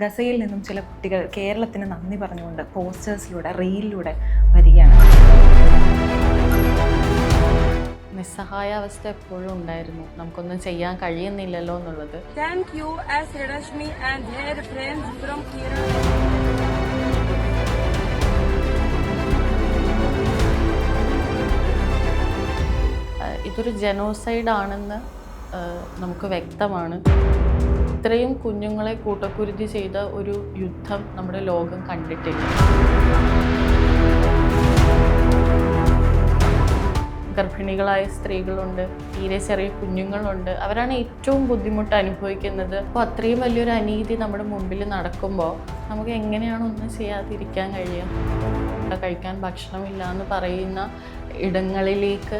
ഗസയിൽ നിന്നും ചില കുട്ടികൾ കേരളത്തിന് നന്ദി പറഞ്ഞുകൊണ്ട് പോസ്റ്റേഴ്സിലൂടെ റെയിലിലൂടെ വരികയാണ്. നിസ്സഹായാവസ്ഥ എപ്പോഴും ഉണ്ടായിരുന്നു. നമുക്കൊന്നും ചെയ്യാൻ കഴിയുന്നില്ലല്ലോ എന്നുള്ളത്. Thank you her friends from Kerala. Ah ഇതൊരു ജനോസൈഡ് ആണെന്ന് നമുക്ക് വ്യക്തമാണ്. ഇത്രയും കുഞ്ഞുങ്ങളെ കൂട്ടക്കുരുതി ചെയ്ത ഒരു യുദ്ധം നമ്മുടെ ലോകം കണ്ടിട്ടില്ല. ഗർഭിണികളായ സ്ത്രീകളുണ്ട് തീരെ ചെറിയ കുഞ്ഞുങ്ങളുണ്ട്. അവരാണ് ഏറ്റവും ബുദ്ധിമുട്ട് അനുഭവിക്കുന്നത്. അപ്പോൾ അത്രയും വലിയൊരു അനീതി നമ്മുടെ മുമ്പിൽ നടക്കുമ്പോൾ നമുക്ക് എങ്ങനെയാണ് ഒന്നും ചെയ്യാതിരിക്കാൻ കഴിയുക? കഴിക്കാൻ ഭക്ഷണമില്ല എന്ന് പറയുന്ന ഇടങ്ങളിലേക്ക്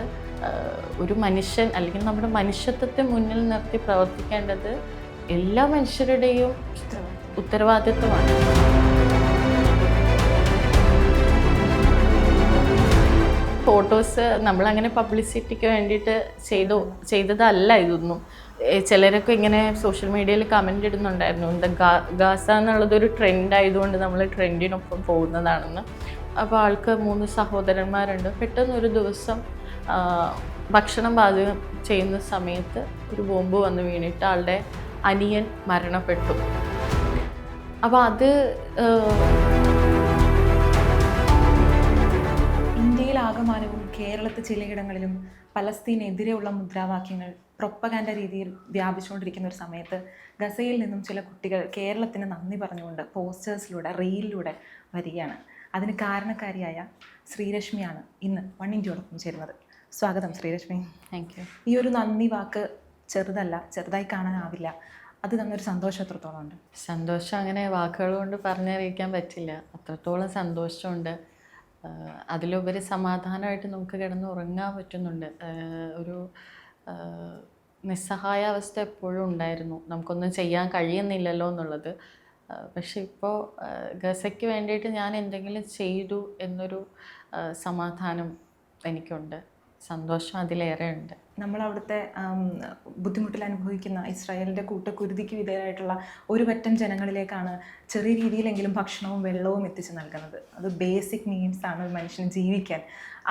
ഒരു മനുഷ്യൻ അല്ലെങ്കിൽ നമ്മുടെ മനുഷ്യത്വത്തെ മുന്നിൽ നിർത്തി പ്രവർത്തിക്കേണ്ടത് എല്ലാ മനുഷ്യരുടെയും ഉത്തരവാദിത്വമാണ്. ഫോട്ടോസ് നമ്മളങ്ങനെ പബ്ലിസിറ്റിക്ക് വേണ്ടിയിട്ട് ചെയ്തു ചെയ്തതല്ല ഇതൊന്നും ചിലരൊക്കെ ഇങ്ങനെ സോഷ്യൽ മീഡിയയിൽ കമന്റ് ഇടുന്നുണ്ടായിരുന്നു. എന്താ ഗാസ എന്നുള്ളതൊരു ട്രെൻഡ് ആയതുകൊണ്ട് നമ്മൾ ട്രെൻഡിനൊപ്പം പോകുന്നതാണെന്ന്. അപ്പോൾ ആൾക്ക് മൂന്ന് സഹോദരന്മാരുണ്ട്. പെട്ടെന്നൊരു ദിവസം ഭക്ഷണം പാചകം ചെയ്യുന്ന സമയത്ത് ഒരു ബോംബ് വന്ന് വീണിട്ട് ആളുടെ അനിയൻ മരണപ്പെട്ടു. അപ്പോൾ അത് ഇന്ത്യയിൽ ആകമാനവും കേരളത്തിൽ ചിലയിടങ്ങളിലും പലസ്തീനെതിരെയുള്ള മുദ്രാവാക്യങ്ങൾ പ്രൊപ്പകാൻഡ രീതിയിൽ വ്യാപിച്ചുകൊണ്ടിരിക്കുന്ന ഒരു സമയത്ത് ഗസയിൽ നിന്നും ചില കുട്ടികൾ കേരളത്തിന് നന്ദി പറഞ്ഞുകൊണ്ട് പോസ്റ്റേഴ്സിലൂടെ റീലിലൂടെ വരികയാണ്. അതിന് കാരണക്കാരിയായ ശ്രീരശ്മിയാണ് ഇന്ന് വൺ ഇന്ത്യയോടൊപ്പം ചേരുന്നത്. സ്വാഗതം ശ്രീലക്ഷ്മി. താങ്ക് യു ഈ ഒരു നന്ദി വാക്ക് ചെറുതല്ല ചെറുതായി കാണാനാവില്ല. അത് തന്നൊരു സന്തോഷം എത്രത്തോളം ഉണ്ട്? സന്തോഷം അങ്ങനെ വാക്കുകൾ കൊണ്ട് പറഞ്ഞറിയിക്കാൻ പറ്റില്ല. അത്രത്തോളം സന്തോഷമുണ്ട്. അതിലുപരി സമാധാനമായിട്ട് നമുക്ക് കിടന്ന് ഉറങ്ങാൻ പറ്റുന്നുണ്ട് ഒരു നിസ്സഹായാവസ്ഥ എപ്പോഴും ഉണ്ടായിരുന്നു. നമുക്കൊന്നും ചെയ്യാൻ കഴിയുന്നില്ലല്ലോ എന്നുള്ളത്. പക്ഷെ ഇപ്പോൾ ഗസയ്ക്ക് വേണ്ടിയിട്ട് ഞാൻ എന്തെങ്കിലും ചെയ്തു എന്നൊരു സമാധാനം എനിക്കുണ്ട്. സന്തോഷം അതിലേറെ ഉണ്ട്. നമ്മൾ അവിടുത്തെ ബുദ്ധിമുട്ടിൽ അനുഭവിക്കുന്ന ഇസ്രായേലിന്റെ കൂട്ടക്കുരുതിക്ക് വിധേയരായിട്ടുള്ള ഒരു പറ്റം ജനങ്ങളിലേക്കാണ് ചെറിയ രീതിയിലെങ്കിലും ഭക്ഷണവും വെള്ളവും എത്തിച്ചു നൽകുന്നത്. അത് ബേസിക് നീഡ്സ് ആണ് ഒരു മനുഷ്യന് ജീവിക്കാൻ.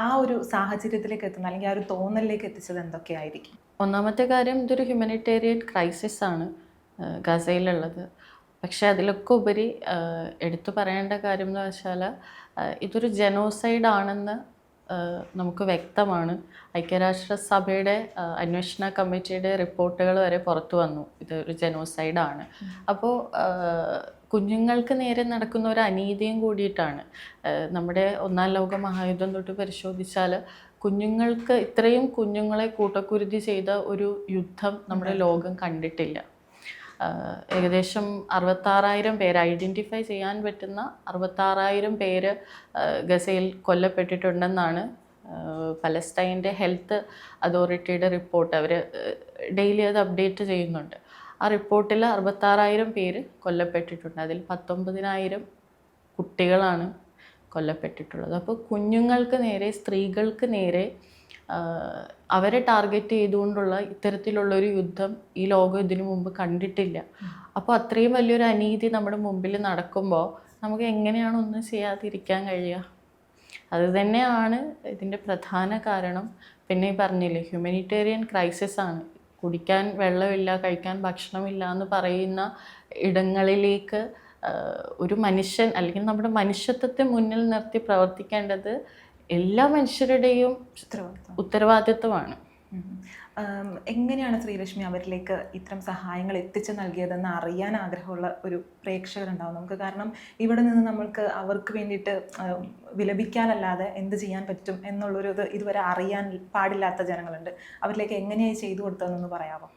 ആ ഒരു സാഹചര്യത്തിലേക്ക് എത്തുന്ന അല്ലെങ്കിൽ ആ ഒരു തോന്നലിലേക്ക് എത്തിച്ചത് എന്തൊക്കെയായിരിക്കും ഒന്നാമത്തെ കാര്യം ഇതൊരു ഹ്യൂമനിറ്റേറിയൻ ക്രൈസിസ് ആണ് ഗസയിലുള്ളത്. പക്ഷേ അതിലൊക്കെ ഉപരി എടുത്തു പറയേണ്ട കാര്യം എന്ന് വെച്ചാൽ ഇതൊരു ജനോസൈഡ് ആണെന്ന് നമുക്ക് വ്യക്തമാണ്. ഐക്യരാഷ്ട്രസഭയുടെ സഭയുടെ അന്വേഷണ കമ്മിറ്റിയുടെ റിപ്പോർട്ടുകൾ വരെ പുറത്തു വന്നു. ഇത് ഒരു ജനോസൈഡാണ്. അപ്പോൾ കുഞ്ഞുങ്ങൾക്ക് നേരെ നടക്കുന്ന ഒരു അനീതിയും കൂടിയിട്ടാണ്. നമ്മുടെ ഒന്നാം ലോക മഹായുദ്ധം തൊട്ട് പരിശോധിച്ചാൽ കുഞ്ഞുങ്ങൾക്ക് ഇത്രയും കുഞ്ഞുങ്ങളെ കൂട്ടക്കുരുതി ചെയ്ത ഒരു യുദ്ധം നമ്മുടെ ലോകം കണ്ടിട്ടില്ല. ഏകദേശം അറുപത്താറായിരം പേര് ഐഡന്റിഫൈ ചെയ്യാൻ പറ്റുന്ന അറുപത്താറായിരം പേര് ഗസയിൽ കൊല്ലപ്പെട്ടിട്ടുണ്ടെന്നാണ് പലസ്തൈന്റെ ഹെൽത്ത് അതോറിറ്റിയുടെ റിപ്പോർട്ട്. അവർ ഡെയിലി അത് അപ്ഡേറ്റ് ചെയ്യുന്നുണ്ട്. ആ റിപ്പോർട്ടിൽ അറുപത്താറായിരം പേര് കൊല്ലപ്പെട്ടിട്ടുണ്ട്. അതിൽ പത്തൊമ്പതിനായിരം കുട്ടികളാണ് കൊല്ലപ്പെട്ടിട്ടുള്ളത്. അപ്പോൾ കുഞ്ഞുങ്ങൾക്ക് നേരെ സ്ത്രീകൾക്ക് നേരെ അവരെ ടാർഗറ്റ് ചെയ്തുകൊണ്ടുള്ള ഇത്തരത്തിലുള്ള ഒരു യുദ്ധം ഈ ലോകം ഇതിനു മുമ്പ് കണ്ടിട്ടില്ല. അപ്പോൾ അത്രയും വലിയൊരു അനീതി നമ്മുടെ മുമ്പിൽ നടക്കുമ്പോൾ നമുക്ക് എങ്ങനെയാണ് ഒന്നും ചെയ്യാതിരിക്കാൻ കഴിയുക? അത് തന്നെയാണ് ഇതിന്റെ പ്രധാന കാരണം. പിന്നെ ഈ പറഞ്ഞില്ലേ ഹ്യൂമനിറ്റേറിയൻ ക്രൈസിസ് ആണ്. കുടിക്കാൻ വെള്ളമില്ല കഴിക്കാൻ ഭക്ഷണമില്ല എന്ന് പറയുന്ന ഇടങ്ങളിലേക്ക് ഒരു മനുഷ്യൻ അല്ലെങ്കിൽ നമ്മുടെ മനുഷ്യത്വത്തെ മുന്നിൽ നിർത്തി പ്രവർത്തിക്കേണ്ടത് എല്ലാ മനുഷ്യരുടെയും ഉത്തരവാദിത്വം. ഉത്തരവാദിത്വമാണ്. എങ്ങനെയാണ് ശ്രീലക്ഷ്മി അവരിലേക്ക് ഇത്തരം സഹായങ്ങൾ എത്തിച്ചു നൽകിയതെന്ന് അറിയാൻ ആഗ്രഹമുള്ള ഒരു പ്രേക്ഷകരുണ്ടാവും? നമുക്ക് കാരണം ഇവിടെ നിന്ന് നമ്മൾക്ക് അവർക്ക് വേണ്ടിയിട്ട് വിലപിക്കാനല്ലാതെ എന്ത് ചെയ്യാൻ പറ്റും എന്നുള്ളൊരു ഇത് ഇതുവരെ അറിയാൻ പാടില്ലാത്ത ജനങ്ങളുണ്ട്. അവരിലേക്ക് എങ്ങനെയായി ചെയ്തു കൊടുത്തതെന്നൊന്ന് പറയാമോ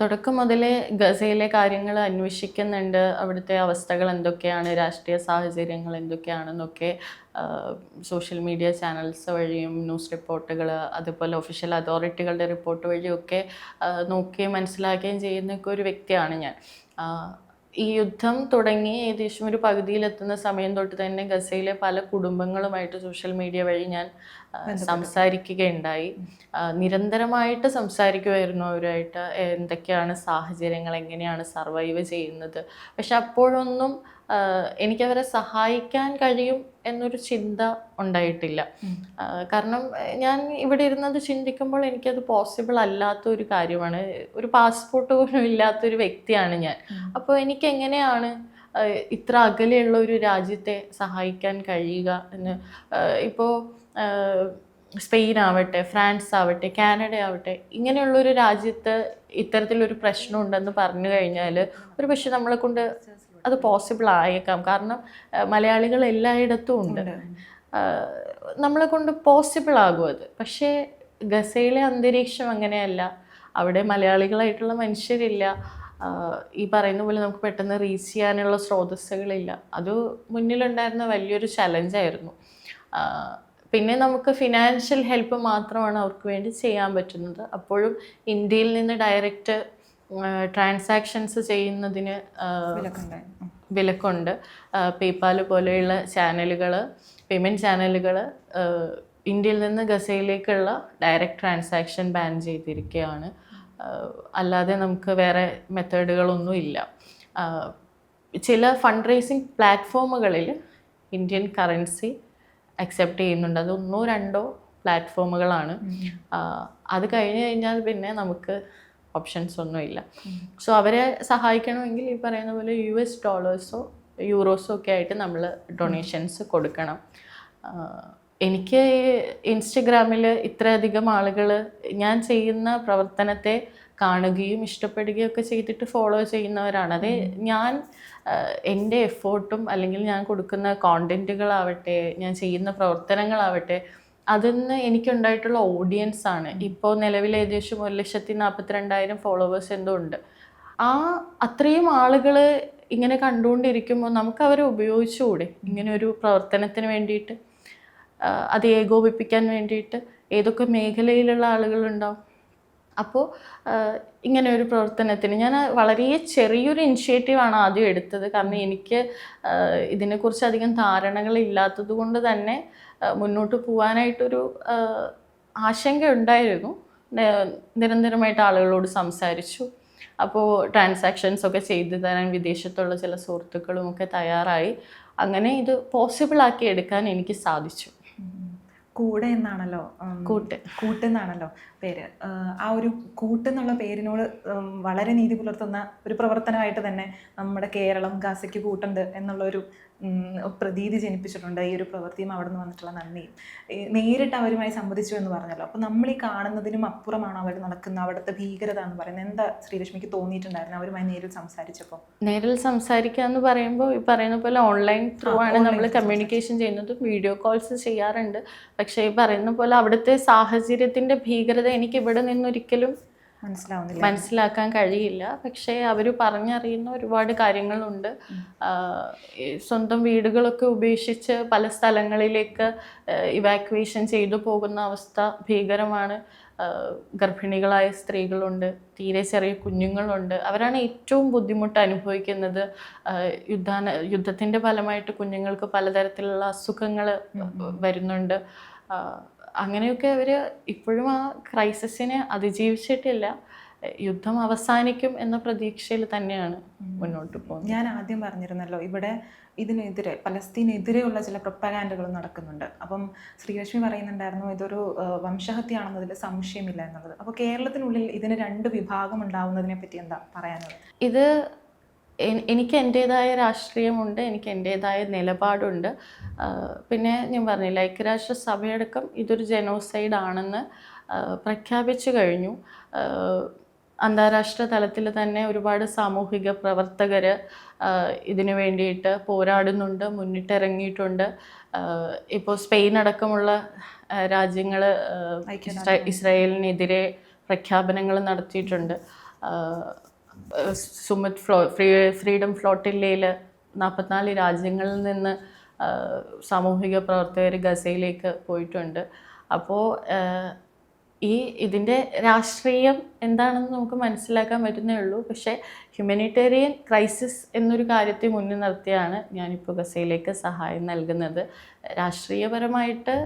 തുടക്കം മുതലേ ഗസയിലെ കാര്യങ്ങൾ അന്വേഷിക്കുന്നുണ്ട്. അവിടുത്തെ അവസ്ഥകൾ എന്തൊക്കെയാണ്? രാഷ്ട്രീയ സാഹചര്യങ്ങൾ എന്തൊക്കെയാണെന്നൊക്കെ സോഷ്യൽ മീഡിയ ചാനൽസ് വഴിയും ന്യൂസ് റിപ്പോർട്ടുകൾ അതുപോലെ ഒഫീഷ്യൽ അതോറിറ്റികളുടെ റിപ്പോർട്ട് വഴിയൊക്കെ ഒക്കെ നോക്കുകയും മനസ്സിലാക്കുകയും ചെയ്യുന്ന ഒരു വ്യക്തിയാണ് ഞാൻ. ഈ യുദ്ധം തുടങ്ങി ഏകദേശം ഒരു പകുതിയിലെത്തുന്ന സമയം തൊട്ട് തന്നെ ഗസയിലെ പല കുടുംബങ്ങളുമായിട്ട് സോഷ്യൽ മീഡിയ വഴി ഞാൻ സംസാരിക്കുകയുണ്ടായി. നിരന്തരമായിട്ട് സംസാരിക്കുമായിരുന്നു അവരുമായിട്ട് എന്തൊക്കെയാണ് സാഹചര്യങ്ങൾ എങ്ങനെയാണ് സർവൈവ് ചെയ്യുന്നത്. പക്ഷെ അപ്പോഴൊന്നും എനിക്കവരെ സഹായിക്കാൻ കഴിയും എന്നൊരു ചിന്ത ഉണ്ടായിട്ടില്ല. കാരണം ഞാൻ ഇവിടെ ഇരുന്നത് ചിന്തിക്കുമ്പോൾ എനിക്കത് പോസിബിൾ അല്ലാത്ത ഒരു കാര്യമാണ്. ഒരു പാസ്പോർട്ട് പോലും ഇല്ലാത്തൊരു വ്യക്തിയാണ് ഞാൻ. അപ്പോൾ എനിക്ക് എങ്ങനെയാണ് ഇത്ര അകലെയുള്ള ഒരു രാജ്യത്തെ സഹായിക്കാൻ കഴിയുക എന്ന്? ഇപ്പോൾ സ്പെയിൻ ആവട്ടെ ഫ്രാൻസ് ആവട്ടെ കാനഡ ആവട്ടെ ഇങ്ങനെയുള്ളൊരു രാജ്യത്ത് ഇത്തരത്തിലൊരു പ്രശ്നമുണ്ടെന്ന് പറഞ്ഞു കഴിഞ്ഞാൽ ഒരു പക്ഷെ നമ്മളെ കൊണ്ട് അത് പോസിബിൾ ആയേക്കാം. കാരണം മലയാളികൾ എല്ലായിടത്തും ഉണ്ട്. നമ്മളെ കൊണ്ട് പോസിബിൾ ആകും അത്. പക്ഷേ ഗസയിലെ അന്തരീക്ഷം അങ്ങനെയല്ല. അവിടെ മലയാളികളായിട്ടുള്ള മനുഷ്യരില്ല. ഈ പറയുന്ന പോലെ നമുക്ക് പെട്ടെന്ന് റീച്ച് ചെയ്യാനുള്ള സ്രോതസ്സുകളില്ല. അത് മുന്നിലുണ്ടായിരുന്ന വലിയൊരു ചലഞ്ചായിരുന്നു പിന്നെ നമുക്ക് ഫിനാൻഷ്യൽ ഹെൽപ്പ് മാത്രമാണ് അവർക്ക് വേണ്ടി ചെയ്യാൻ പറ്റുന്നത്. അപ്പോഴും ഇന്ത്യയിൽ നിന്ന് ഡയറക്റ്റ് ട്രാൻസാക്ഷൻസ് ചെയ്യുന്നതിന് വിലക്കുണ്ട്. പേപ്പാൽ പോലെയുള്ള ചാനലുകൾ പേയ്മെന്റ് ചാനലുകൾ ഇന്ത്യയിൽ നിന്ന് ഗസയിലേക്കുള്ള ഡയറക്റ്റ് ട്രാൻസാക്ഷൻ ബാൻ ചെയ്തിരിക്കുകയാണ് അല്ലാതെ നമുക്ക് വേറെ മെത്തേഡുകളൊന്നും ഇല്ല. ചില ഫണ്ട് റേസിംഗ് പ്ലാറ്റ്ഫോമുകളിൽ ഇന്ത്യൻ കറൻസി അക്സെപ്റ്റ് ചെയ്യുന്നുണ്ട്. അത് ഒന്നോ രണ്ടോ പ്ലാറ്റ്ഫോമുകളാണ് അത് കഴിഞ്ഞ് കഴിഞ്ഞാൽ പിന്നെ നമുക്ക് ഓപ്ഷൻസ് ഒന്നുമില്ല. സോ അവരെ സഹായിക്കണമെങ്കിൽ ഈ പറയുന്ന പോലെ യു എസ് ഡോളേഴ്സോ യൂറോസോ ഒക്കെ ആയിട്ട് നമ്മൾ ഡൊണേഷൻസ് കൊടുക്കണം. എനിക്ക് ഇൻസ്റ്റഗ്രാമിൽ ഇത്രയധികം ആളുകൾ ഞാൻ ചെയ്യുന്ന പ്രവർത്തനത്തെ കാണുകയും ഇഷ്ടപ്പെടുകയും ഒക്കെ ചെയ്തിട്ട് ഫോളോ ചെയ്യുന്നവരാണ്. അത് ഞാൻ എന്റെ എഫേർട്ടും അല്ലെങ്കിൽ ഞാൻ കൊടുക്കുന്ന കോണ്ടന്റുകളാവട്ടെ ഞാൻ ചെയ്യുന്ന പ്രവർത്തനങ്ങളാവട്ടെ അതിന്ന് എനിക്കുണ്ടായിട്ടുള്ള ഓഡിയൻസ് ആണ്. ഇപ്പോൾ നിലവിൽ ഏകദേശം ഒരു ലക്ഷത്തി നാൽപ്പത്തിരണ്ടായിരം ഫോളോവേഴ്സ് എന്തോ ഉണ്ട്. ആ അത്രയും ആളുകൾ ഇങ്ങനെ കണ്ടുകൊണ്ടിരിക്കുമ്പോൾ നമുക്ക് അവരെ ഉപയോഗിച്ചുകൂടെ? ഇങ്ങനെ ഒരു പ്രവർത്തനത്തിന് വേണ്ടിയിട്ട്? അത് ഏകോപിപ്പിക്കാൻ വേണ്ടിയിട്ട്? ഏതൊക്കെ മേഖലയിലുള്ള ആളുകളുണ്ടാവും? അപ്പോൾ ഇങ്ങനെ ഒരു പ്രവർത്തനത്തിന് ഞാൻ വളരെ ചെറിയൊരു ഇനിഷ്യേറ്റീവാണ് ആദ്യം എടുത്തത്. കാരണം എനിക്ക് ഇതിനെക്കുറിച്ച് അധികം ധാരണകൾ ഇല്ലാത്തത് കൊണ്ട് തന്നെ മുന്നോട്ട് പോകാനായിട്ടൊരു ആശങ്ക ഉണ്ടായിരുന്നു നിരന്തരമായിട്ട് ആളുകളോട് സംസാരിച്ചു. അപ്പോൾ ട്രാൻസാക്ഷൻസ് ഒക്കെ ചെയ്തു തരാൻ വിദേശത്തുള്ള ചില സുഹൃത്തുക്കളും ഒക്കെ തയ്യാറായി. അങ്ങനെ ഇത് പോസിബിൾ ആക്കി എടുക്കാൻ എനിക്ക് സാധിച്ചു. കൂടെ എന്നാണല്ലോ കൂട്ട്. കൂട്ട് എന്നാണല്ലോ പേര്. ആ ഒരു കൂട്ട് എന്നുള്ള പേരിനോട് വളരെ നീതി പുലർത്തുന്ന ഒരു പ്രവർത്തനമായിട്ട് തന്നെ നമ്മുടെ കേരളം ഗാസയ്ക്ക് കൂട്ടുണ്ട് എന്നുള്ള ഒരു പ്രതീതി ജനിപ്പിച്ചിട്ടുണ്ട് ഈ ഒരു പ്രവൃത്തിയും അവിടെ നിന്ന് വന്നിട്ടുള്ള നന്ദിയും. നേരിട്ട് അവരുമായി സംവദിച്ചു എന്ന് പറഞ്ഞല്ലോ. അപ്പോൾ നമ്മൾ ഈ കാണുന്നതിനും അപ്പുറമാണ് അവർ നടക്കുന്ന അവിടുത്തെ ഭീകരത എന്ന് പറയുന്നത്. എന്താ ശ്രീലക്ഷ്മിക്ക് തോന്നിയിട്ടുണ്ടായിരുന്നു? അവരുമായി നേരിൽ സംസാരിച്ചപ്പോൾ നേരിൽ സംസാരിക്കുക എന്ന് പറയുമ്പോൾ ഈ പറയുന്ന പോലെ ഓൺലൈൻ ത്രൂ ആണ് നമ്മൾ കമ്മ്യൂണിക്കേഷൻ ചെയ്യുന്നത് വീഡിയോ കോൾസ് ചെയ്യാറുണ്ട്. പക്ഷേ ഈ പറയുന്ന പോലെ അവിടുത്തെ സാഹചര്യത്തിന്റെ ഭീകരത എനിക്ക് ഇവിടെ നിന്നൊരിക്കലും മനസ്സിലാവുന്നില്ല. മനസ്സിലാക്കാൻ കഴിയില്ല. പക്ഷേ അവർ പറഞ്ഞറിയുന്ന ഒരുപാട് കാര്യങ്ങളുണ്ട്. സ്വന്തം വീടുകളൊക്കെ ഉപേക്ഷിച്ച് പല സ്ഥലങ്ങളിലേക്ക് ഇവാക്വേഷൻ ചെയ്തു പോകുന്ന അവസ്ഥ ഭീകരമാണ്. ഗർഭിണികളായ സ്ത്രീകളുണ്ട് തീരെ ചെറിയ കുഞ്ഞുങ്ങളുണ്ട്. അവരാണ് ഏറ്റവും ബുദ്ധിമുട്ട് അനുഭവിക്കുന്നത്. യുദ്ധാന യുദ്ധത്തിന്റെ ഫലമായിട്ട് കുഞ്ഞുങ്ങൾക്ക് പലതരത്തിലുള്ള അസുഖങ്ങൾ വരുന്നുണ്ട്. അങ്ങനെയൊക്കെ അവർ ഇപ്പോഴും ആ ക്രൈസിസിനെ അതിജീവിച്ചിട്ടില്ല. യുദ്ധം അവസാനിക്കും എന്ന പ്രതീക്ഷയിൽ തന്നെയാണ് മുന്നോട്ട് പോകുന്നത്. ഞാൻ ആദ്യം പറഞ്ഞിരുന്നല്ലോ ഇവിടെ ഇതിനെതിരെ പലസ്തീനെതിരെയുള്ള ചില പ്രൊപ്പഗാൻഡുകൾ നടക്കുന്നുണ്ട്. അപ്പം ശ്രീലക്ഷ്മി പറയുന്നുണ്ടായിരുന്നു ഇതൊരു വംശഹത്യാണെന്നതിൽ സംശയമില്ല എന്നുള്ളത്. അപ്പോൾ കേരളത്തിനുള്ളിൽ ഇതിന് രണ്ട് വിഭാഗം ഉണ്ടാവുന്നതിനെ പറ്റി എന്താ പറയാനുള്ളത്? ഇത് എനിക്ക് എന്റേതായ രാഷ്ട്രീയമുണ്ട് എനിക്ക് എന്റേതായ നിലപാടുണ്ട്. പിന്നെ ഞാൻ പറഞ്ഞില്ല ഐക്യരാഷ്ട്ര സഭയടക്കം ഇതൊരു ജനോസൈഡ് ആണെന്ന് പ്രഖ്യാപിച്ചു കഴിഞ്ഞു. അന്താരാഷ്ട്ര തലത്തിൽ തന്നെ ഒരുപാട് സാമൂഹിക പ്രവർത്തകർ ഇതിനു വേണ്ടിയിട്ട് പോരാടുന്നുണ്ട് മുന്നിട്ടിറങ്ങിയിട്ടുണ്ട്. ഇപ്പോൾ സ്പെയിൻ അടക്കമുള്ള രാജ്യങ്ങൾ ഇസ്രായേലിനെതിരെ പ്രഖ്യാപനങ്ങൾ നടത്തിയിട്ടുണ്ട്. സുമിത് ഫ്ലോ ഫ്രീ ഫ്രീഡം ഫ്ലോട്ടില്ലയിൽ നാൽപ്പത്തിനാല് രാജ്യങ്ങളിൽ നിന്ന് സാമൂഹിക പ്രവർത്തകർ ഗസയിലേക്ക് പോയിട്ടുണ്ട്. അപ്പോൾ ഈ ഇതിന്റെ രാഷ്ട്രീയം എന്താണെന്ന് നമുക്ക് മനസ്സിലാക്കാൻ പറ്റുന്നേ ഉള്ളൂ. പക്ഷേ ഹ്യൂമനിറ്റേറിയൻ ക്രൈസിസ് എന്നൊരു കാര്യത്തെ മുന്നിൽ നിർത്തിയാണ് ഞാനിപ്പോൾ ഗസയിലേക്ക് സഹായം നൽകുന്നത്. രാഷ്ട്രീയപരമായിട്ട്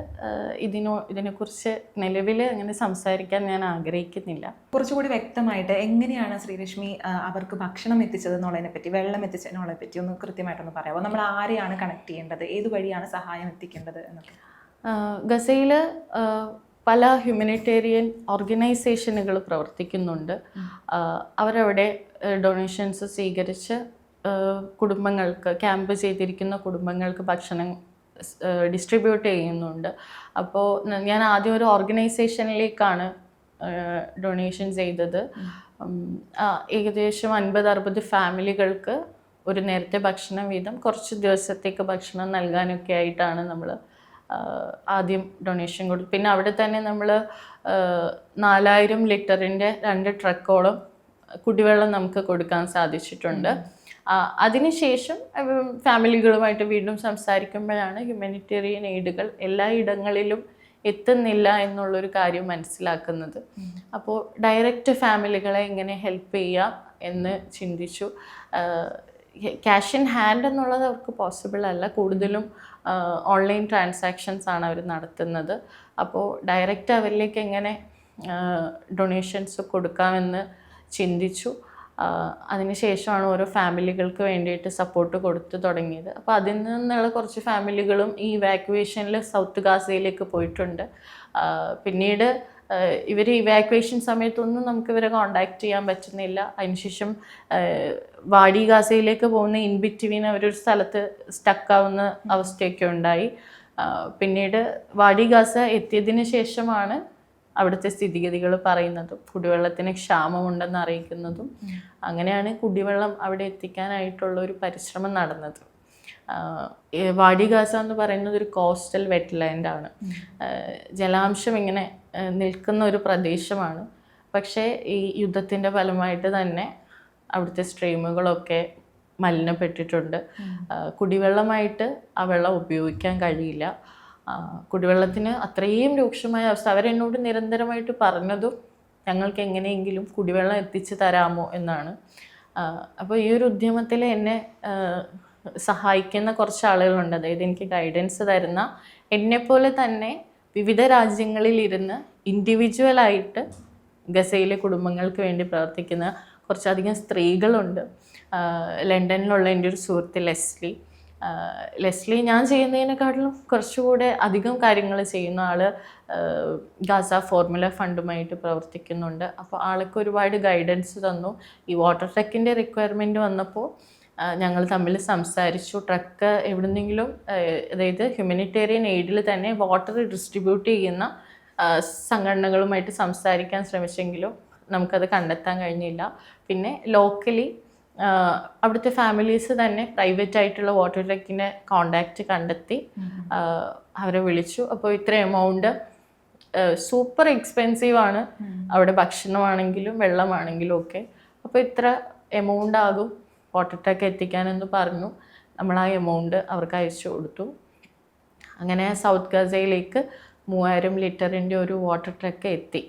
ഇതിനോ ഇതിനെക്കുറിച്ച് നിലവിൽ അങ്ങനെ സംസാരിക്കാൻ ഞാൻ ആഗ്രഹിക്കുന്നില്ല. കുറച്ചുകൂടി വ്യക്തമായിട്ട് എങ്ങനെയാണ് ശ്രീലക്ഷ്മി അവർക്ക് ഭക്ഷണം എത്തിച്ചത് എന്നുള്ളതിനെ പറ്റി വെള്ളം എത്തിച്ചതിനുള്ളതിനെ പറ്റി ഒന്ന് കൃത്യമായിട്ടൊന്ന് പറയാമോ? നമ്മൾ ആരെയാണ് കണക്ട് ചെയ്യേണ്ടത്? ഏത് വഴിയാണ് സഹായം എത്തിക്കേണ്ടത് എന്നൊക്കെ? ഗസയിൽ പല ഹ്യൂമനിറ്റേറിയൻ ഓർഗനൈസേഷനുകൾ പ്രവർത്തിക്കുന്നുണ്ട്. അവരവിടെ ഡൊണേഷൻസ് സ്വീകരിച്ച് കുടുംബങ്ങൾക്ക് ക്യാമ്പ് ചെയ്തിരിക്കുന്ന കുടുംബങ്ങൾക്ക് ഭക്ഷണം ഡിസ്ട്രിബ്യൂട്ട് ചെയ്യുന്നുണ്ട്. അപ്പോൾ ഞാൻ ആദ്യം ഒരു ഓർഗനൈസേഷനിലേക്കാണ് ഡൊണേഷൻ ചെയ്തത്. ഏകദേശം അൻപത് അറുപത് ഫാമിലികൾക്ക് ഒരു നേരത്തെ ഭക്ഷണം വീതം കുറച്ച് ദിവസത്തേക്ക് ഭക്ഷണം നൽകാനൊക്കെ ആയിട്ടാണ് നമ്മൾ ആദ്യം ഡൊണേഷൻ കൊടുത്തു. പിന്നെ അവിടെ തന്നെ നമ്മൾ നാലായിരം ലിറ്ററിന്റെ രണ്ട് ട്രക്കോളം കുടിവെള്ളം നമുക്ക് കൊടുക്കാൻ സാധിച്ചിട്ടുണ്ട്. അതിനുശേഷം ഫാമിലികളുമായിട്ട് വീണ്ടും സംസാരിക്കുമ്പോഴാണ് ഹ്യൂമാനിറ്റേറിയൻ എയ്ഡുകൾ എല്ലാ ഇടങ്ങളിലും എത്തുന്നില്ല എന്നുള്ളൊരു കാര്യം മനസ്സിലാക്കുന്നത്. അപ്പോൾ ഡയറക്റ്റ് ഫാമിലികളെ എങ്ങനെ ഹെൽപ്പ് ചെയ്യാം എന്ന് ചിന്തിച്ചു. ക്യാഷ് ഇൻ ഹാൻഡ് എന്നുള്ളത് അവർക്ക് പോസിബിൾ അല്ല. കൂടുതലും ഓൺലൈൻ ട്രാൻസാക്ഷൻസ് ആണ് അവർ നടത്തുന്നത്. അപ്പോൾ ഡയറക്റ്റ് അവരിലേക്ക് എങ്ങനെ ഡൊണേഷൻസ് കൊടുക്കാമെന്ന് ചിന്തിച്ചു. അതിനുശേഷമാണ് ഓരോ ഫാമിലികൾക്ക് വേണ്ടിയിട്ട് സപ്പോർട്ട് കൊടുത്തു തുടങ്ങിയത്. അപ്പോൾ അതിൽ നിന്നുള്ള കുറച്ച് ഫാമിലികളും ഈ വാക്യുവേഷനിൽ സൗത്ത് ഗാസയിലേക്ക് പോയിട്ടുണ്ട്. പിന്നീട് ഇവർ ഇവാക്വേഷൻ സമയത്തൊന്നും നമുക്ക് ഇവരെ കോണ്ടാക്ട് ചെയ്യാൻ പറ്റുന്നില്ല. അതിനുശേഷം വാടി ഗാസയിലേക്ക് പോകുന്ന ഇൻ ബിറ്റ്വീൻ അവരൊരു സ്ഥലത്ത് സ്റ്റക്കാവുന്ന അവസ്ഥയൊക്കെ ഉണ്ടായി. പിന്നീട് വാടി ഗാസ എത്തിയതിന് ശേഷമാണ് അവിടുത്തെ സ്ഥിതിഗതികൾ പറയുന്നതും കുടിവെള്ളത്തിന് ക്ഷാമമുണ്ടെന്ന് അറിയിക്കുന്നതും. അങ്ങനെയാണ് കുടിവെള്ളം അവിടെ എത്തിക്കാനായിട്ടുള്ള ഒരു പരിശ്രമം നടന്നത്. വാടി ഗാസ എന്ന് പറയുന്നത് ഒരു കോസ്റ്റൽ വെറ്റ്ലാൻഡ് ആണ്. ജലാംശം ഇങ്ങനെ നിൽക്കുന്ന ഒരു പ്രദേശമാണ്. പക്ഷേ ഈ യുദ്ധത്തിന്റെ ഫലമായിട്ട് തന്നെ അവിടുത്തെ സ്ട്രീമുകളൊക്കെ മലിനപ്പെട്ടിട്ടുണ്ട്. കുടിവെള്ളമായിട്ട് ആ വെള്ളം ഉപയോഗിക്കാൻ കഴിയില്ല. കുടിവെള്ളത്തിന് അത്രയും രൂക്ഷമായ അവസ്ഥ. അവരെന്നോട് നിരന്തരമായിട്ട് പറഞ്ഞതും ഞങ്ങൾക്ക് എങ്ങനെയെങ്കിലും കുടിവെള്ളം എത്തിച്ചു തരാമോ എന്നാണ്. അപ്പോൾ ഈ ഒരു ഉദ്യമത്തിൽ എന്നെ സഹായിക്കുന്ന കുറച്ച് ആളുകളുണ്ട് അതായത് എനിക്ക് ഗൈഡൻസ് തരുന്ന എന്നെപ്പോലെ തന്നെ വിവിധ രാജ്യങ്ങളിൽ ഇരുന്ന് ഇൻഡിവിജ്വലായിട്ട് ഗസയിലെ കുടുംബങ്ങൾക്ക് വേണ്ടി പ്രവർത്തിക്കുന്ന കുറച്ചധികം സ്ത്രീകളുണ്ട്. ലണ്ടനിലുള്ള എന്റെ ഒരു സുഹൃത്ത് ലെസ്ലി. ലെസ്ലി ഞാൻ ചെയ്യുന്നതിനെക്കാട്ടിലും കുറച്ചുകൂടെ അധികം കാര്യങ്ങൾ ചെയ്യുന്ന ആൾ ഗാസ ഫോർമുല ഫണ്ടുമായിട്ട് പ്രവർത്തിക്കുന്നുണ്ട്. അപ്പോൾ ആൾക്ക് ഒരുപാട് ഗൈഡൻസ് തന്നു. ഈ വാട്ടർ ടെക്കിന്റെ റിക്വയർമെന്റ് വന്നപ്പോൾ ഞങ്ങൾ തമ്മിൽ സംസാരിച്ചു. ട്രക്ക് എവിടുന്നെങ്കിലും അതായത് ഹ്യൂമനിറ്റേറിയൻ എയ്ഡിൽ തന്നെ വാട്ടർ ഡിസ്ട്രിബ്യൂട്ട് ചെയ്യുന്ന സംഘടനകളുമായിട്ട് സംസാരിക്കാൻ ശ്രമിച്ചെങ്കിലും നമുക്കത് കണ്ടെത്താൻ കഴിഞ്ഞില്ല. പിന്നെ ലോക്കലി അവിടുത്തെ ഫാമിലീസ് തന്നെ പ്രൈവറ്റ് ആയിട്ടുള്ള വാട്ടർ ട്രക്കിന്റെ കോണ്ടാക്റ്റ് കണ്ടെത്തി അവരെ വിളിച്ചു. അപ്പോൾ ഇത്ര എമൗണ്ട് സൂപ്പർ എക്സ്പെൻസീവ് ആണ്. അവിടെ ഭക്ഷണമാണെങ്കിലും വെള്ളമാണെങ്കിലും ഒക്കെ. അപ്പോൾ ഇത്ര എമൗണ്ട് ആകും. വാട്ടർ ട്രക്ക് എത്തിക്കാനെന്ന് പറഞ്ഞു. നമ്മൾ ആ എമൗണ്ട് അവർക്ക് അയച്ചു കൊടുത്തു. അങ്ങനെ സൗത്ത് ഗസയിലേക്ക് മൂവായിരം ലിറ്ററിന്റെ ഒരു വാട്ടർ ട്രക്ക് എത്തി.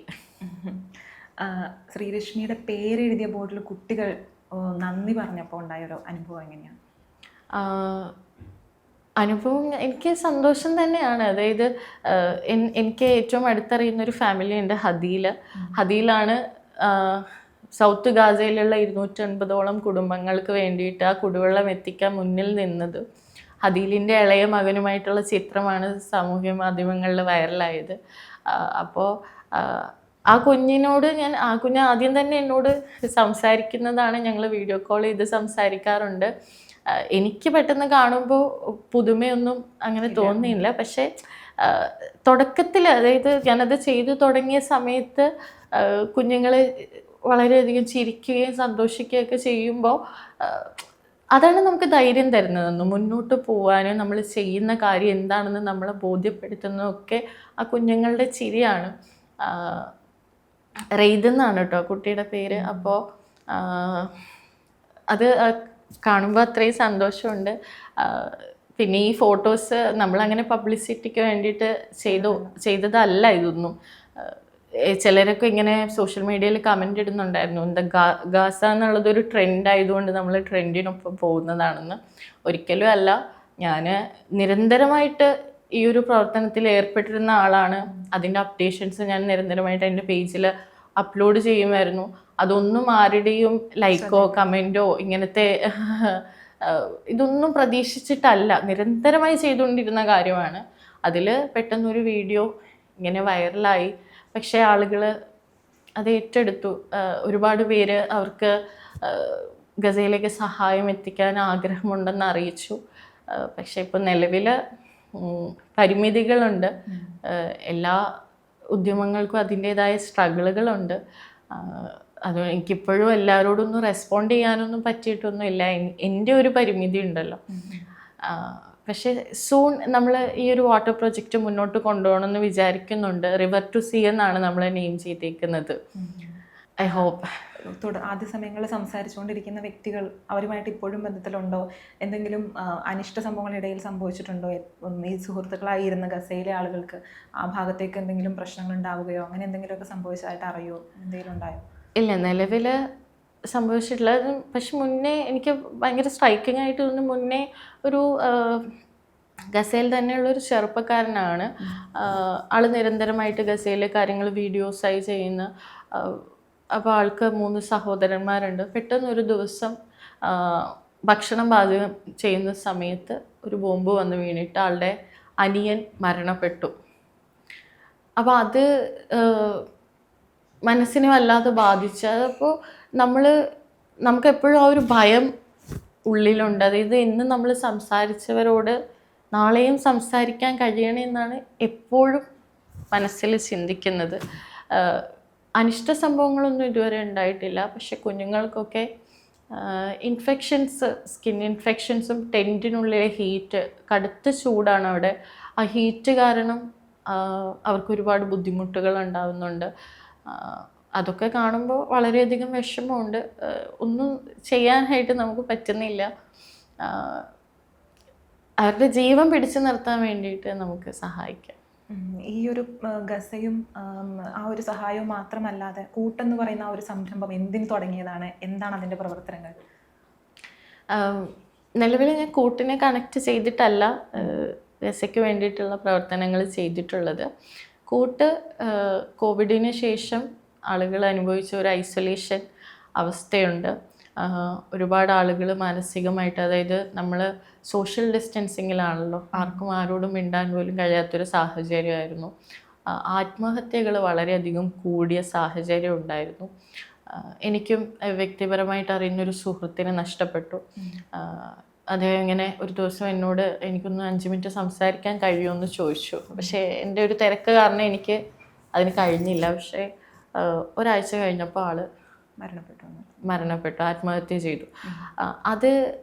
ശ്രീലക്ഷ്മിയുടെ പേരെഴുതിയ ബോർഡിൽ കുട്ടികൾ നന്ദി പറഞ്ഞപ്പോൾ ഉണ്ടായൊരു അനുഭവം എങ്ങനെയാണ്? അനുഭവം എനിക്ക് സന്തോഷം തന്നെയാണ്. അതായത് എനിക്ക് ഏറ്റവും അടുത്തറിയുന്ന ഒരു ഫാമിലി ഉണ്ട് ഹദീല. ഹദീലാണ് സൗത്ത് ഗാസയിലുള്ള ഇരുന്നൂറ്റൻപതോളം കുടുംബങ്ങൾക്ക് വേണ്ടിയിട്ട് ആ കുടിവെള്ളം എത്തിക്കാൻ മുന്നിൽ നിന്നത് ഹദീലിന്റെ ഇളയ മകനുമായിട്ടുള്ള ചിത്രമാണ് സാമൂഹ്യ മാധ്യമങ്ങളിൽ വൈറലായത്. അപ്പോൾ ആ കുഞ്ഞിനോട് ഞാൻ ആ കുഞ്ഞ് ആദ്യം തന്നെ എന്നോട് സംസാരിക്കുന്നതാണ് ഞങ്ങൾ വീഡിയോ കോൾ ചെയ്ത് സംസാരിക്കാറുണ്ട്. എനിക്ക് പെട്ടെന്ന് കാണുമ്പോൾ പുതുമയൊന്നും അങ്ങനെ തോന്നിയില്ല. പക്ഷേ തുടക്കത്തിൽ അതായത് ഞാനത് ചെയ്തു തുടങ്ങിയ സമയത്ത് കുഞ്ഞുങ്ങൾ വളരെയധികം ചിരിക്കുകയും സന്തോഷിക്കുകയൊക്കെ ചെയ്യുമ്പോൾ അതാണ് നമുക്ക് ധൈര്യം തരുന്നതെന്ന് മുന്നോട്ട് പോകാനും നമ്മൾ ചെയ്യുന്ന കാര്യം എന്താണെന്ന് നമ്മളെ ബോധ്യപ്പെടുത്തുന്നതൊക്കെ ആ കുഞ്ഞുങ്ങളുടെ ചിരിയാണ്. റെയ്തെന്നാണ് കേട്ടോ കുട്ടിയുടെ പേര്. അപ്പോൾ അത് കാണുമ്പോൾ അത്രയും സന്തോഷമുണ്ട്. പിന്നെ ഈ ഫോട്ടോസ് നമ്മളങ്ങനെ പബ്ലിസിറ്റിക്ക് വേണ്ടിയിട്ട് ചെയ്തു ചെയ്തതല്ല ഇതൊന്നും. ചിലരൊക്കെ ഇങ്ങനെ സോഷ്യൽ മീഡിയയിൽ കമന്റ് ഇടുന്നുണ്ടായിരുന്നു. എന്താ ഗാ ഗാസ എന്നുള്ളത് ഒരു ട്രെൻഡ് ആയതുകൊണ്ട് നമ്മൾ ട്രെൻഡിനൊപ്പം പോകുന്നതാണെന്ന്. ഒരിക്കലും അല്ല. ഞാൻ നിരന്തരമായിട്ട് ഈ ഒരു പ്രവർത്തനത്തിൽ ഏർപ്പെട്ടിരുന്ന ആളാണ്. അതിന്റെ അപ്ഡേഷൻസ് ഞാൻ നിരന്തരമായിട്ട് എന്റെ പേജിൽ അപ്ലോഡ് ചെയ്യുമായിരുന്നു. അതൊന്നും ആരുടെയും ലൈക്കോ കമന്റോ ഇങ്ങനത്തെ ഇതൊന്നും പ്രതീക്ഷിച്ചിട്ടല്ല. നിരന്തരമായി ചെയ്തുകൊണ്ടിരുന്ന കാര്യമാണ്. അതിൽ പെട്ടെന്നൊരു വീഡിയോ ഇങ്ങനെ വൈറലായി പക്ഷേ ആളുകൾ അത് ഏറ്റെടുത്തു. ഒരുപാട് പേര് അവർക്ക് ഗസയിലേക്ക് സഹായം എത്തിക്കാൻ ആഗ്രഹമുണ്ടെന്ന് അറിയിച്ചു. പക്ഷേ ഇപ്പോൾ നിലവിൽ പരിമിതികളുണ്ട്. എല്ലാ ഉദ്യമങ്ങൾക്കും അതിന്റേതായ സ്ട്രഗിളുകളുണ്ട്. അത് എനിക്കിപ്പോഴും എല്ലാവരോടൊന്നും റെസ്പോണ്ട് ചെയ്യാനൊന്നും പറ്റിയിട്ടൊന്നുമില്ല. ഇല്ല എന്റെ ഒരു പരിമിതി ഉണ്ടല്ലോ. പക്ഷേ സൂൺ നമ്മൾ ഈ ഒരു വാട്ടർ പ്രോജക്റ്റ് മുന്നോട്ട് കൊണ്ടുപോകണമെന്ന് വിചാരിക്കുന്നുണ്ട്. റിവർ ടു സീ എന്നാണ് നമ്മൾ നെയിം ചെയ്തേക്കുന്നത്. ഐ ഹോപ്പ് ആദ്യ സമയങ്ങളിൽ സംസാരിച്ചുകൊണ്ടിരിക്കുന്ന വ്യക്തികൾ അവരുമായിട്ട് ഇപ്പോഴും ബന്ധത്തിലുണ്ടോ? എന്തെങ്കിലും അനിഷ്ട സംഭവങ്ങളിടയിൽ സംഭവിച്ചിട്ടുണ്ടോ? ഈ സുഹൃത്തുക്കളായിരുന്ന ഗസയിലെ ആളുകൾക്ക് ആ ഭാഗത്തേക്ക് എന്തെങ്കിലും പ്രശ്നങ്ങൾ ഉണ്ടാവുകയോ അങ്ങനെ എന്തെങ്കിലുമൊക്കെ സംഭവിച്ചതായിട്ട് അറിയോ എന്തെങ്കിലും ഉണ്ടായോ? ഇല്ല നിലവിൽ സംഭവിച്ചിട്ടില്ല പക്ഷെ മുന്നേ എനിക്ക് ഭയങ്കര സ്ട്രൈക്കിംഗ് ആയിട്ട് തോന്നുന്നു. മുന്നേ ഒരു ഗസേൽ തന്നെയുള്ള ഒരു ചെറുപ്പക്കാരനാണ്. ആൾ നിരന്തരമായിട്ട് ഗസയിലെ കാര്യങ്ങൾ വീഡിയോസായി ചെയ്യുന്ന അപ്പോൾ ആൾക്ക് മൂന്ന് സഹോദരന്മാരുണ്ട്. പെട്ടെന്ന് ഒരു ദിവസം ഭക്ഷണം പാചകം ചെയ്യുന്ന സമയത്ത് ഒരു ബോംബ് വന്ന് വീണിട്ട് ആളുടെ അനിയൻ മരണപ്പെട്ടു. അപ്പോൾ അത് മനസ്സിനെ വല്ലാതെ ബാധിച്ച്. അപ്പോൾ നമ്മൾ നമുക്കെപ്പോഴും ആ ഒരു ഭയം ഉള്ളിലുണ്ട്. അതായത് ഇന്ന് നമ്മൾ സംസാരിച്ചവരോട് നാളെയും സംസാരിക്കാൻ കഴിയണമെന്നാണ് എപ്പോഴും മനസ്സിൽ ചിന്തിക്കുന്നത്. അനിഷ്ട സംഭവങ്ങളൊന്നും ഇതുവരെ ഉണ്ടായിട്ടില്ല. പക്ഷെ കുഞ്ഞുങ്ങൾക്കൊക്കെ ഇൻഫെക്ഷൻസ് സ്കിൻ ഇൻഫെക്ഷൻസും ടെന്റിനുള്ളിലെ ഹീറ്റ് കടുത്ത ചൂടാണ് അവിടെ. ആ ഹീറ്റ് കാരണം അവർക്ക് ഒരുപാട് ബുദ്ധിമുട്ടുകൾ ഉണ്ടാവുന്നുണ്ട്. അതൊക്കെ കാണുമ്പോൾ വളരെയധികം വിഷമമുണ്ട്. ഒന്നും ചെയ്യാനായിട്ട് നമുക്ക് പറ്റുന്നില്ല. അവരുടെ ജീവൻ പിടിച്ചു നിർത്താൻ വേണ്ടിയിട്ട് നമുക്ക് സഹായിക്കാം. ഈ ഒരു ഗസയും ആ ഒരു സഹായവും മാത്രമല്ലാതെ കൂട്ടെന്ന് പറയുന്ന ആ ഒരു സംരംഭം എന്തിന് തുടങ്ങിയതാണ്? എന്താണ് അതിന്റെ പ്രവർത്തനങ്ങൾ? നിലവിൽ ഞാൻ കൂട്ടിനെ കണക്ട് ചെയ്തിട്ടല്ല ഗസയ്ക്ക് വേണ്ടിയിട്ടുള്ള പ്രവർത്തനങ്ങൾ ചെയ്തിട്ടുള്ളത്. കൂട്ട് കോവിഡിന് ശേഷം ആളുകൾ അനുഭവിച്ച ഒരു ഐസൊലേഷൻ അവസ്ഥയുണ്ട്. ഒരുപാട് ആളുകൾ മാനസികമായിട്ട് അതായത് നമ്മൾ സോഷ്യൽ ഡിസ്റ്റൻസിങ്ങിലാണല്ലോ. ആർക്കും ആരോടും മിണ്ടാൻ പോലും കഴിയാത്തൊരു സാഹചര്യമായിരുന്നു. ആത്മഹത്യകൾ വളരെയധികം കൂടിയ സാഹചര്യം ഉണ്ടായിരുന്നു. എനിക്കും വ്യക്തിപരമായിട്ട് അറിയുന്നൊരു സുഹൃത്തിനെ നഷ്ടപ്പെട്ടു. അദ്ദേഹം ഇങ്ങനെ ഒരു ദിവസം എന്നോട് എനിക്കൊന്ന് അഞ്ച് മിനിറ്റ് സംസാരിക്കാൻ കഴിയുമെന്ന് ചോദിച്ചു. പക്ഷേ എന്റെ ഒരു തിരക്ക് കാരണം എനിക്ക് അതിന് കഴിഞ്ഞില്ല. പക്ഷേ ഒരാഴ്ച കഴിഞ്ഞപ്പോൾ ആൾ മരണപ്പെട്ടു. മരണപ്പെട്ടു ആത്മഹത്യ ചെയ്തു. അത്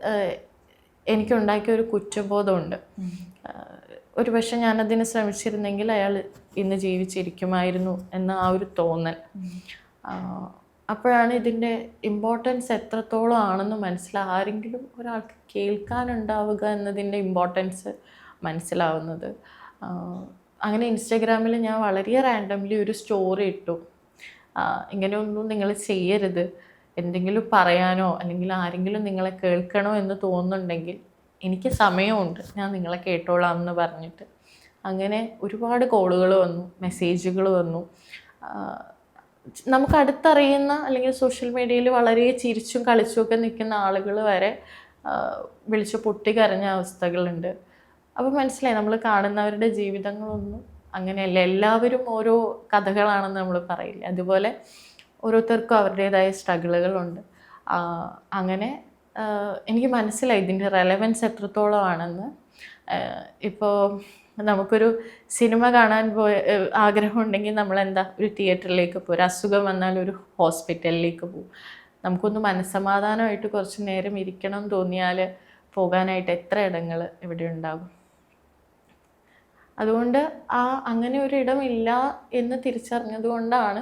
എനിക്കുണ്ടാക്കിയ ഒരു കുറ്റബോധമുണ്ട്. ഒരു പക്ഷെ ഞാനതിന് ശ്രമിച്ചിരുന്നെങ്കിൽ അയാൾ ഇന്ന് ജീവിച്ചിരിക്കുമായിരുന്നു എന്ന ആ ഒരു തോന്നൽ. അപ്പോഴാണ് ഇതിന്റെ ഇമ്പോർട്ടൻസ് എത്രത്തോളം ആണെന്ന് മനസ്സിലാവുക ആരെങ്കിലും ഒരാൾക്ക് കേൾക്കാനുണ്ടാവുക എന്നതിന്റെ ഇമ്പോർട്ടൻസ് മനസ്സിലാവുന്നത്. അങ്ങനെ ഇൻസ്റ്റഗ്രാമിൽ ഞാൻ വളരെ റാൻഡംലി ഒരു സ്റ്റോറി ഇട്ടു. ഇങ്ങനെയൊന്നും നിങ്ങൾ ചെയ്യരുത്. എന്തെങ്കിലും പറയാനോ അല്ലെങ്കിൽ ആരെങ്കിലും നിങ്ങളെ കേൾക്കണോ എന്ന് തോന്നുന്നുണ്ടെങ്കിൽ എനിക്ക് സമയമുണ്ട്. ഞാൻ നിങ്ങളെ കേട്ടോളാം എന്ന് പറഞ്ഞിട്ട്. അങ്ങനെ ഒരുപാട് കോളുകൾ വന്നു മെസ്സേജുകൾ വന്നു. നമുക്ക് അടുത്തറിയുന്ന അല്ലെങ്കിൽ സോഷ്യൽ മീഡിയയിൽ വളരെ ചിരിച്ചും കളിച്ചും ഒക്കെ നിൽക്കുന്ന ആളുകൾ വരെ വിളിച്ച് പൊട്ടി കരഞ്ഞ അവസ്ഥകളുണ്ട്. അപ്പോൾ മനസ്സിലായി നമ്മൾ കാണുന്നവരുടെ ജീവിതങ്ങളൊന്നും അങ്ങനെയല്ല എല്ലാവരും ഓരോ കഥകളാണെന്ന് നമ്മൾ പറയില്ല. അതുപോലെ ഓരോരുത്തർക്കും അവരുടേതായ സ്ട്രഗിളുകളുണ്ട്. അങ്ങനെ എനിക്ക് മനസ്സിലായി ഇതിന്റെ റെലവൻസ് എത്രത്തോളമാണെന്ന്. ഇപ്പോൾ നമുക്കൊരു സിനിമ കാണാൻ പോയ ആഗ്രഹമുണ്ടെങ്കിൽ നമ്മളെന്താ ഒരു തിയേറ്ററിലേക്ക് പോകും ഒരു അസുഖം വന്നാൽ ഒരു ഹോസ്പിറ്റലിലേക്ക് പോകും നമുക്കൊന്ന് മനസ്സമാധാനമായിട്ട് കുറച്ച് നേരം ഇരിക്കണം തോന്നിയാൽ പോകാനായിട്ട് എത്ര ഇടങ്ങൾ ഇവിടെ ഉണ്ടാകും അതുകൊണ്ട് ആ അങ്ങനെ ഒരു ഇടമില്ല എന്ന് തിരിച്ചറിഞ്ഞതുകൊണ്ടാണ്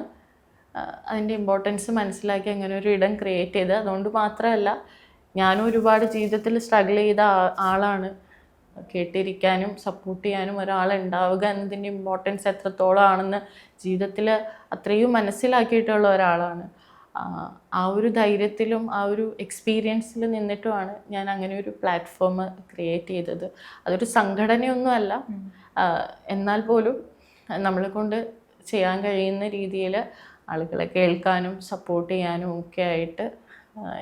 അതിന്റെ ഇമ്പോർട്ടൻസ് മനസ്സിലാക്കി അങ്ങനെ ഒരു ഇടം ക്രിയേറ്റ് ചെയ്തത്. അതുകൊണ്ട് മാത്രമല്ല ഞാനും ഒരുപാട് ജീവിതത്തിൽ സ്ട്രഗിൾ ചെയ്ത ആളാണ്. കേട്ടിരിക്കാനും സപ്പോർട്ട് ചെയ്യാനും ഒരാളുണ്ടാവുക എന്നതിന്റെ ഇമ്പോർട്ടൻസ് എത്രത്തോളം ആണെന്ന് ജീവിതത്തിൽ അത്രയും മനസ്സിലാക്കിയിട്ടുള്ള ഒരാളാണ്. ആ, ഒരു ധൈര്യത്തിലും ആ ഒരു എക്സ്പീരിയൻസിൽ നിന്നിട്ടുമാണ് ഞാൻ അങ്ങനെ ഒരു പ്ലാറ്റ്ഫോം ക്രിയേറ്റ് ചെയ്തത്. അതൊരു സംഘടനയൊന്നുമല്ല. എന്നാൽ പോലും നമ്മളെ കൊണ്ട് ചെയ്യാൻ കഴിയുന്ന രീതിയിൽ ആളുകളെ കേൾക്കാനും സപ്പോർട്ട് ചെയ്യാനും ഒക്കെ ആയിട്ട്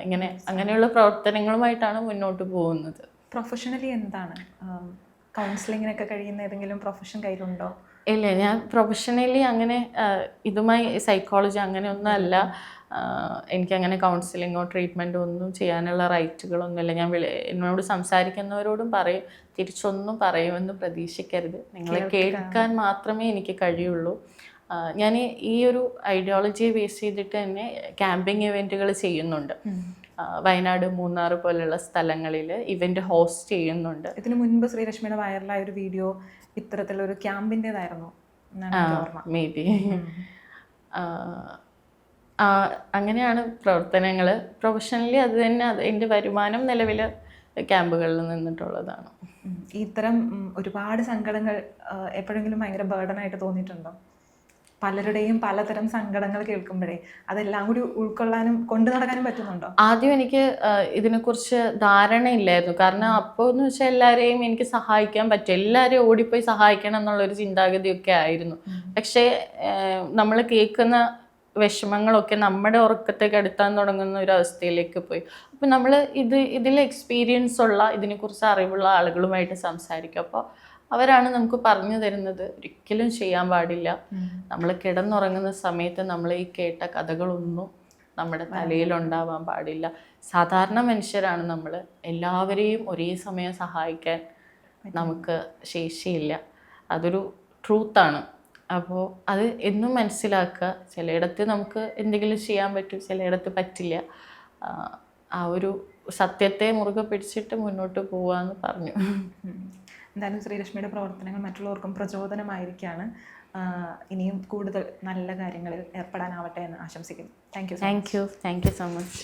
ഇങ്ങനെ അങ്ങനെയുള്ള പ്രവർത്തനങ്ങളുമായിട്ടാണ് മുന്നോട്ട് പോകുന്നത്. പ്രൊഫഷണലി എന്താണ്? കൗൺസിലിങ്ങിനൊക്കെ കഴിയുന്ന ഏതെങ്കിലും പ്രൊഫഷൻ കയ്യിലുണ്ടോ? ഇല്ല ഞാൻ പ്രൊഫഷണലി അങ്ങനെ ഇതുമായി സൈക്കോളജി അങ്ങനെയൊന്നും അല്ല. എനിക്കങ്ങനെ കൗൺസിലിങ്ങോ ട്രീറ്റ്മെന്റോ ഒന്നും ചെയ്യാനുള്ള റൈറ്റുകളൊന്നുമില്ല ഞാൻ വിളി എന്നോട് സംസാരിക്കുന്നവരോടും പറയും തിരിച്ചൊന്നും പറയുമെന്ന് പ്രതീക്ഷിക്കരുത്. നിങ്ങളെ കേൾക്കാൻ മാത്രമേ എനിക്ക് കഴിയുള്ളൂ. ഞാൻ ഈ ഒരു ഐഡിയോളജിയെ ബേസ് ചെയ്തിട്ട് തന്നെ ക്യാമ്പിംഗ് ഇവന്റുകൾ ചെയ്യുന്നുണ്ട്. വയനാട് മൂന്നാർ പോലുള്ള സ്ഥലങ്ങളിൽ ഇവന്റ് ഹോസ്റ്റ് ചെയ്യുന്നുണ്ട്. ഇതിനു മുൻപ് ശ്രീലക്ഷ്മിയുടെ വൈറലായ ഒരു വീഡിയോ ഇത്തരത്തിലൊരു ക്യാമ്പിന്റെതായിരുന്നു മേ ബി അങ്ങനെയാണ് പ്രവർത്തനങ്ങൾ പ്രൊഫഷണലി അത് തന്നെ അത് എന്റെ വരുമാനം നിലവിൽ ക്യാമ്പുകളിൽ നിന്നിട്ടുള്ളതാണ്. ഇത്തരം ഒരുപാട് സങ്കടങ്ങൾ എപ്പോഴെങ്കിലും ഭയങ്കര ബേർഡനായിട്ട് തോന്നിയിട്ടുണ്ടോ? പലരുടെയും പലതരം സങ്കടങ്ങൾ കേൾക്കുമ്പോഴേ അതെല്ലാം കൂടി ഉൾക്കൊള്ളാനും കൊണ്ടു നടക്കാനും പറ്റുന്നുണ്ടോ? ആദ്യം എനിക്ക് ഇതിനെക്കുറിച്ച് ധാരണയില്ലായിരുന്നു കാരണം അപ്പോൾ എന്ന് വെച്ചാൽ എല്ലാവരെയും എനിക്ക് സഹായിക്കാൻ പറ്റും. എല്ലാവരെയും ഓടിപ്പോയി സഹായിക്കണം എന്നുള്ളൊരു ചിന്താഗതിയൊക്കെ ആയിരുന്നു. പക്ഷേ നമ്മൾ കേൾക്കുന്ന വിഷമങ്ങളൊക്കെ നമ്മുടെ ഉറക്കത്തെ കെടുത്താൻ തുടങ്ങുന്ന ഒരു അവസ്ഥയിലേക്ക് പോയി. അപ്പോൾ നമ്മൾ ഇത് ഇതിൽ എക്സ്പീരിയൻസ് ഉള്ള ഇതിനെക്കുറിച്ച് അറിവുള്ള ആളുകളുമായിട്ട് സംസാരിക്കും. അപ്പോൾ അവരാണ് നമുക്ക് പറഞ്ഞു തരുന്നത്. ഒരിക്കലും ചെയ്യാൻ പാടില്ല. നമ്മൾ കിടന്നുറങ്ങുന്ന സമയത്ത് നമ്മൾ ഈ കേട്ട കഥകളൊന്നും നമ്മുടെ തലയിൽ ഉണ്ടാവാൻ പാടില്ല. സാധാരണ മനുഷ്യരാണ് നമ്മൾ എല്ലാവരെയും ഒരേ സമയം സഹായിക്കാൻ നമുക്ക് ശേഷിയില്ല. അതൊരു ട്രൂത്താണ് അപ്പോൾ അത് എന്നും മനസ്സിലാക്കുക. ചിലയിടത്ത് നമുക്ക് എന്തെങ്കിലും ചെയ്യാൻ പറ്റും ചിലയിടത്ത് പറ്റില്ല. ആ, ഒരു സത്യത്തെ മുറുകെ പിടിച്ചിട്ട് മുന്നോട്ട് പോവാന്ന് പറഞ്ഞു. എന്തായാലും ശ്രീലക്ഷ്മിയുടെ പ്രവർത്തനങ്ങൾ മറ്റുള്ളവർക്കും പ്രചോദനമായിരിക്കുകയാണ് ഇനിയും കൂടുതൽ നല്ല കാര്യങ്ങളിൽ ഏർപ്പെടാനാവട്ടെ എന്ന് ആശംസിക്കുന്നു. Thank you thank you thank you so much